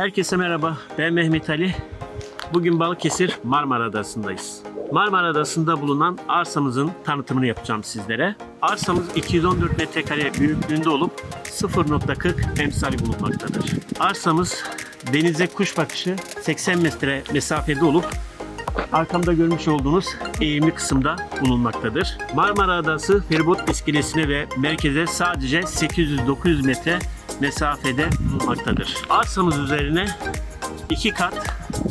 Herkese merhaba. Ben Mehmet Ali. Bugün Balıkesir Marmara Adası'ndayız. Marmara Adası'nda bulunan arsamızın tanıtımını yapacağım sizlere. Arsamız 214 metrekare büyüklüğünde olup 0.40 emsali bulunmaktadır. Arsamız denize kuş bakışı 80 metre mesafede olup arkamda görmüş olduğunuz eğimli kısımda bulunmaktadır. Marmara Adası feribot iskelesine ve merkeze sadece 800-900 metre mesafede bulunmaktadır. Arsamız üzerine iki kat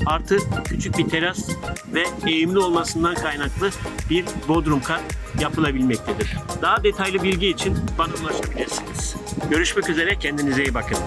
artı küçük bir teras ve eğimli olmasından kaynaklı bir bodrum kat yapılabilmektedir. Daha detaylı bilgi için bana ulaşabilirsiniz. Görüşmek üzere kendinize iyi bakın.